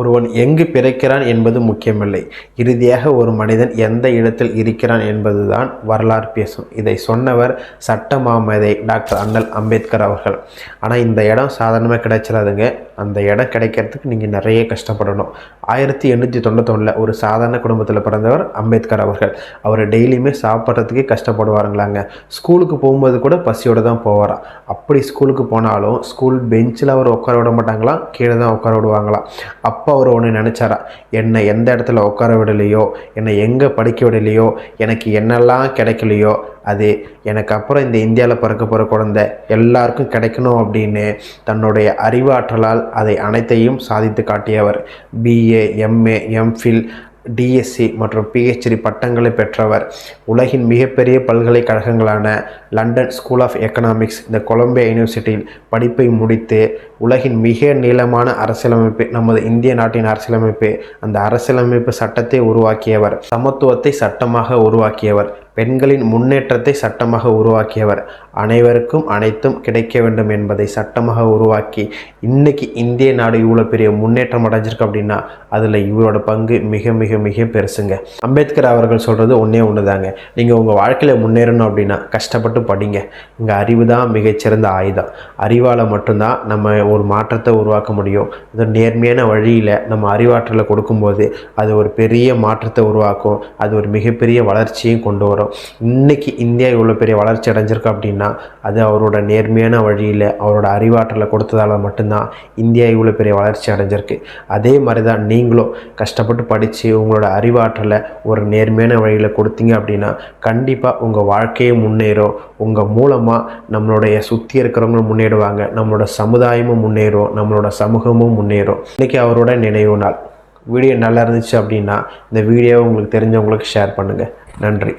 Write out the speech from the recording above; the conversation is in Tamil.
ஒருவன் எங்கு பிறக்கிறான் என்பது முக்கியமில்லை. இறுதியாக ஒரு மனிதன் எந்த இடத்தில் இருக்கிறான் என்பதுதான் வரலாறு பேசும். இதை சொன்னவர் சட்ட மாமதை டாக்டர் அண்ணல் அம்பேத்கர் அவர்கள். ஆனால் இந்த இடம் சாதாரணமாக கிடைச்சிடாதுங்க. அந்த இடம் கிடைக்கிறதுக்கு நீங்கள் நிறைய கஷ்டப்படணும். ஆயிரத்தி எண்ணூற்றி தொண்ணூத்தொன்னில் ஒரு சாதாரண குடும்பத்தில் பிறந்தவர் அம்பேத்கர் அவர்கள். அவர் டெய்லியுமே சாப்பிட்றதுக்கே கஷ்டப்படுவாருங்களாங்க. ஸ்கூலுக்கு போகும்போது கூட பசியோடு தான் போவாராம் அப்படி ஸ்கூலுக்கு போனாலும் ஸ்கூல் பெஞ்சில் அவர் உட்கார விட மாட்டாங்களாம் கீழே தான் உட்கார விடுவாங்களாம் அப் அப்போ அவர் ஒன்று நினச்சாரா? என்னை எந்த இடத்துல உட்கார விடலையோ என்னை எங்கே படிக்க விடலையோ எனக்கு என்னெல்லாம் கிடைக்கலையோ அது எனக்கு அப்புறம் இந்த இந்தியாவில் பிறக்க போகிற குழந்தை எல்லாருக்கும் கிடைக்கணும் அப்படின்னு தன்னுடைய அறிவாற்றலால் அதை அனைத்தையும் சாதித்து காட்டியவர். பிஏ எம்ஏ எம்ஃபில் டிஎஸ்சி மற்றும் பிஹெச்டி பட்டங்களை பெற்றவர். உலகின் மிகப்பெரிய பல்கலைக்கழகங்களான லண்டன் ஸ்கூல் ஆஃப் எக்கனாமிக்ஸ் இந்த கொலம்பியா யூனிவர்சிட்டியில் படிப்பை முடித்து உலகின் மிக நீளமான அரசியலமைப்பு நமது இந்திய நாட்டின் அரசியலமைப்பு அந்த அரசியலமைப்பு சட்டத்தை உருவாக்கியவர். சமத்துவத்தை சட்டமாக உருவாக்கியவர். பெண்களின் முன்னேற்றத்தை சட்டமாக உருவாக்கியவர். அனைவருக்கும் அனைத்தும் கிடைக்க வேண்டும் என்பதை சட்டமாக உருவாக்கி இன்னைக்கு இந்திய நாடு இவ்வளோ பெரிய முன்னேற்றம் அடைஞ்சிருக்கு அப்படின்னா அதில் இவரோட பங்கு மிக மிக மிக பெருசுங்க. அம்பேத்கர் அவர்கள் சொல்கிறது ஒன்றே ஒன்று தாங்க நீங்கள் உங்கள் வாழ்க்கையில் முன்னேறணும் அப்படின்னா கஷ்டப்பட்டு படிங்க. இங்கே அறிவு தான் மிகச்சிறந்த ஆயுதம். அறிவால் மட்டும்தான் நம்ம ஒரு மாற்றத்தை உருவாக்க முடியும். அது நேர்மையான வழியில் நம்ம அறிவாற்றலை கொடுக்கும்போது அது ஒரு பெரிய மாற்றத்தை உருவாக்கும். அது ஒரு மிகப்பெரிய வளர்ச்சியும் கொண்டு வரும். இன்னைக்கு இந்தியா இவ்வளோ பெரிய வளர்ச்சி அடைஞ்சிருக்கு அப்படின்னா அது அவரோட நேர்மையான வழியில் அவரோட அறிவாற்றலை கொடுத்ததால் மட்டும்தான் இந்தியா இவ்வளோ பெரிய வளர்ச்சி அடைஞ்சிருக்கு. அதே மாதிரி தான் நீங்களும் கஷ்டப்பட்டு படித்து உங்களோட அறிவாற்றலை ஒரு நேர்மையான வழியில் கொடுத்தீங்க அப்படின்னா கண்டிப்பாக உங்கள் வாழ்க்கையே முன்னேறும். உங்கள் மூலமாக நம்மளுடைய சுற்றி இருக்கிறவங்களும் முன்னேறுவாங்க. நம்மளோட சமுதாயமும் முன்னேறும். நம்மளோட சமூகமும் முன்னேறும். இன்றைக்கி அவரோட நினைவு நாள். வீடியோ நல்லா இருந்துச்சு அப்படின்னா இந்த வீடியோவை உங்களுக்கு தெரிஞ்சவங்களுக்கு ஷேர் பண்ணுங்கள் நன்றி.